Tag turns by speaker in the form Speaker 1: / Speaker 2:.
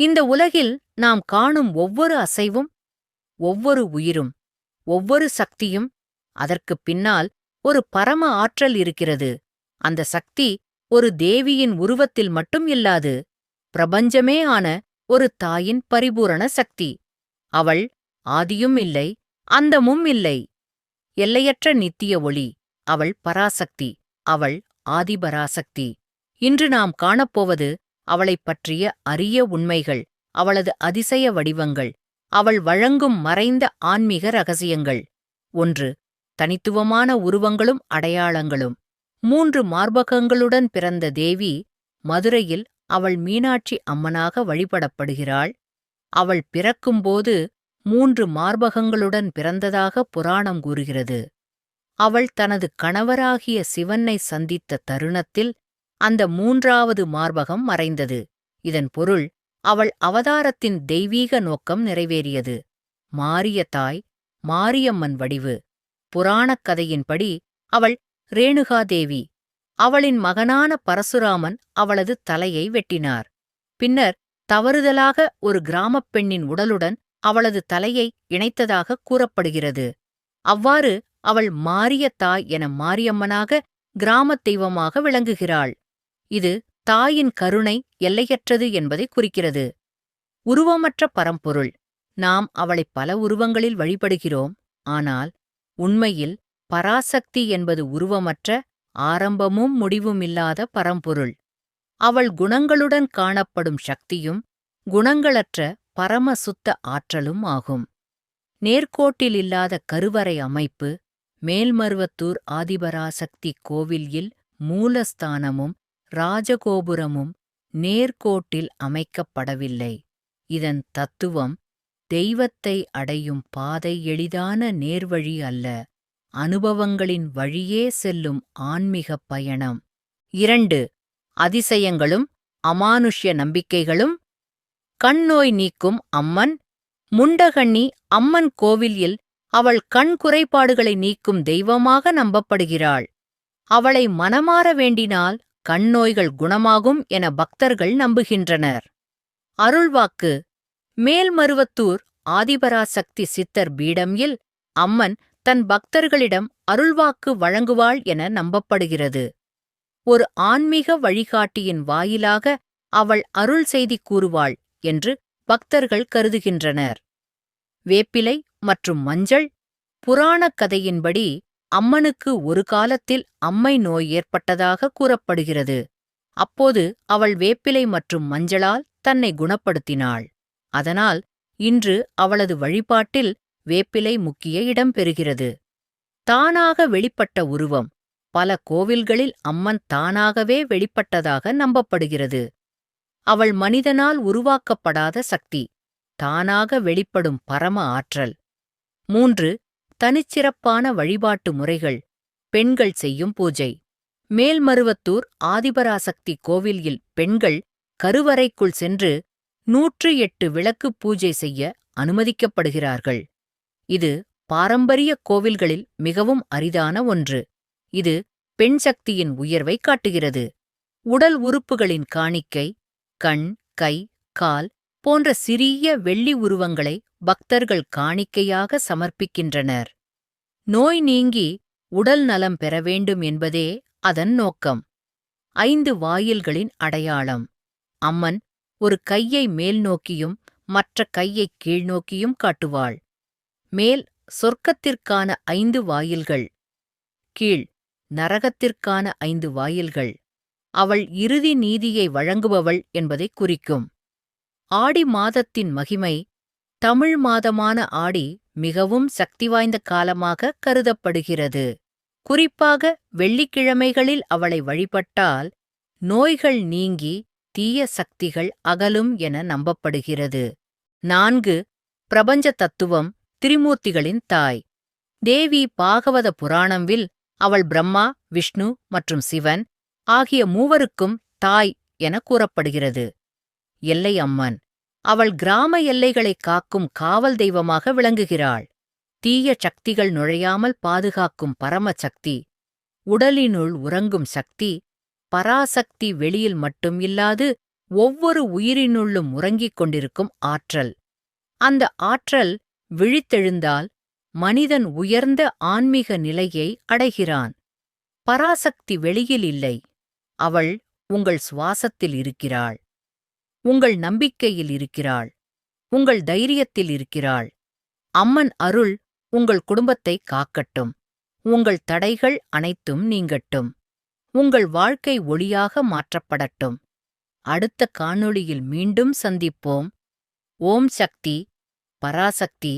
Speaker 1: இந்த உலகில் நாம் காணும் ஒவ்வொரு அசைவும் ஒவ்வொரு உயிரும் ஒவ்வொரு சக்தியும் அதற்குப் பின்னால் ஒரு பரம ஆற்றல் இருக்கிறது. அந்த சக்தி ஒரு தேவியின் உருவத்தில் மட்டும் இல்லாது பிரபஞ்சமே ஆன ஒரு தாயின் பரிபூரண சக்தி. அவள் ஆதியும் இல்லை அந்தமும் இல்லை. எல்லையற்ற நித்திய ஒளி அவள் பராசக்தி அவள் ஆதிபராசக்தி. இன்று நாம் காணப்போவது அவளைப் பற்றிய அரிய உண்மைகள் அவளது அதிசய வடிவங்கள் அவள் வழங்கும் மறைந்த ஆன்மீக ரகசியங்கள். ஒன்று தனித்துவமான உருவங்களும் அடையாளங்களும். மூன்று மார்பகங்களுடன் பிறந்த தேவி மதுரையில் அவள் மீனாட்சி அம்மனாக வழிபடப்படுகிறாள். அவள் பிறக்கும்போது மூன்று மார்பகங்களுடன் பிறந்ததாக புராணம் கூறுகிறது. அவள் தனது கணவராகிய சிவனை சந்தித்த தருணத்தில் அந்த மூன்றாவது மார்பகம் மறைந்தது. இதன் பொருள் அவள் அவதாரத்தின் தெய்வீக நோக்கம் நிறைவேறியது. மாரிய தாய் மாரியம்மன் வடிவு. புராணக் கதையின்படி அவள் ரேணுகாதேவி. அவளின் மகனான பரசுராமன் அவளது தலையை வெட்டினார். பின்னர் தவறுதலாக ஒரு கிராமப் பெண்ணின் உடலுடன் அவளது தலையை இணைத்ததாக கூறப்படுகிறது. அவ்வாறு அவள் மாரிய தாய் என மாரியம்மனாக கிராமத் தெய்வமாக விளங்குகிறாள். இது தாயின் கருணை எல்லையற்றது என்பதை குறிக்கிறது. உருவமற்ற பரம்பொருள். நாம் அவளை பல உருவங்களில் வழிபடுகிறோம். ஆனால் உண்மையில் பராசக்தி என்பது உருவமற்ற ஆரம்பமும் முடிவுமில்லாத பரம்பொருள். அவள் குணங்களுடன் காணப்படும் சக்தியும் குணங்களற்ற பரம சுத்த ஆற்றலும் ஆகும். நேர்கோட்டில் இல்லாத கருவறை அமைப்பு மேல்மருவத்தூர் ஆதிபராசக்தி கோவிலில் மூலஸ்தானமும் ராஜகோபுரமும் நேர்கோட்டில் அமைக்கப்படவில்லை. இதன் தத்துவம் தெய்வத்தை அடையும் பாதை எளிதான நேர்வழி அல்ல அனுபவங்களின் வழியே செல்லும் ஆன்மீகப் பயணம். இரண்டு அதிசயங்களும் அமானுஷ்ய நம்பிக்கைகளும் கண்ணோய் நீக்கும் அம்மன் முண்டகண்ணி அம்மன் கோவிலில் அவள் கண் குறைபாடுகளை நீக்கும் தெய்வமாக நம்பப்படுகிறாள். அவளை மனமாற வேண்டினால் கண்ணோய்கள் குணமாகும் என பக்தர்கள் நம்புகின்றனர். அருள்வாக்கு. மேல்மருவத்தூர் ஆதிபராசக்தி சித்தர் பீடம்யில் அம்மன் தன் பக்தர்களிடம் அருள்வாக்கு வழங்குவாள் என நம்பப்படுகிறது. ஒரு ஆன்மீக வழிகாட்டியின் வாயிலாக அவள் அருள் செய்தி கூறுவாள் என்று பக்தர்கள் கருதுகின்றனர். வேப்பிலை மற்றும் மஞ்சள். புராணக் கதையின்படி அம்மனுக்கு ஒரு காலத்தில் அம்மை நோய் ஏற்பட்டதாக கூறப்படுகிறது. அப்போது அவள் வேப்பிலை மற்றும் மஞ்சளால் தன்னை குணப்படுத்தினாள். அதனால் இன்று அவளது வழிபாட்டில் வேப்பிலை முக்கிய இடம் பெறுகிறது. தானாக வெளிப்பட்ட உருவம். பல கோவில்களில் அம்மன் தானாகவே வெளிப்பட்டதாக நம்பப்படுகிறது. அவள் மனிதனால் உருவாக்கப்படாத சக்தி. தானாக வெளிப்படும் பரம ஆற்றல். மூன்று தனிச்சிறப்பான வழிபாட்டு முறைகள் பெண்கள் செய்யும் பூஜை. மேல்மருவத்தூர் ஆதிபராசக்தி கோவிலில் பெண்கள் கருவறைக்குள் சென்று நூற்று எட்டு விளக்கு பூஜை செய்ய அனுமதிக்கப்படுகிறார்கள். இது பாரம்பரிய கோவில்களில் மிகவும் அரிதான ஒன்று. இது பெண் சக்தியின் உயர்வை காட்டுகிறது. உடல் உறுப்புகளின் காணிக்கை கண் கை கால் போன்ற சிறிய வெள்ளி உருவங்களை பக்தர்கள் காணிக்கையாக சமர்ப்பிக்கின்றனர். நோய் நீங்கி உடல் நலம் பெற வேண்டும் என்பதே அதன் நோக்கம். ஐந்து வாயில்களின் அடையாளம். அம்மன் ஒரு கையை மேல் நோக்கியும் மற்ற கையை கீழ்நோக்கியும் காட்டுவாள். மேல் சொர்க்கத்திற்கான ஐந்து வாயில்கள். கீழ் நரகத்திற்கான ஐந்து வாயில்கள். அவள் இறுதி நீதியை வழங்குபவள் என்பதை குறிக்கும். ஆடி மாதத்தின் மகிமை தமிழ் மாதமான ஆடி மிகவும் சக்தி வாய்ந்த காலமாக கருதப்படுகிறது. குறிப்பாக வெள்ளிக்கிழமைகளில் அவளை வழிபட்டால் நோய்கள் நீங்கி தீய சக்திகள் அகலும் என நம்பப்படுகிறது. நான்கு பிரபஞ்ச தத்துவம் திரிமூர்த்திகளின் தாய். தேவி பாகவத புராணம்வில் அவள் பிரம்மா விஷ்ணு மற்றும் சிவன் ஆகிய மூவருக்கும் தாய் என கூறப்படுகிறது. எல்லை அம்மன். அவள் கிராம எல்லைகளைக் காக்கும் காவல் தெய்வமாக விளங்குகிறாள். தீய சக்திகள் நுழையாமல் பாதுகாக்கும் பரம சக்தி உடலினுள் உறங்கும் சக்தி பராசக்தி வெளியில் மட்டும் இல்லாது ஒவ்வொரு உயிரினுள்ளும் உறங்கிக் கொண்டிருக்கும் ஆற்றல். அந்த ஆற்றல் விழித்தெழுந்தால் மனிதன் உயர்ந்த ஆன்மீக நிலையை அடைகிறான். பராசக்தி வெளியில் இல்லை. அவள் உங்கள் சுவாசத்தில் இருக்கிறாள். உங்கள் நம்பிக்கையில் இருக்கிறாள். உங்கள் தைரியத்தில் இருக்கிறாள். அம்மன் அருள் உங்கள் குடும்பத்தை காக்கட்டும். உங்கள் தடைகள் அனைத்தும் நீங்கட்டும். உங்கள் வாழ்க்கை ஒளியாக மாற்றப்படட்டும். அடுத்த காணொளியில் மீண்டும் சந்திப்போம். ஓம் சக்தி பராசக்தி.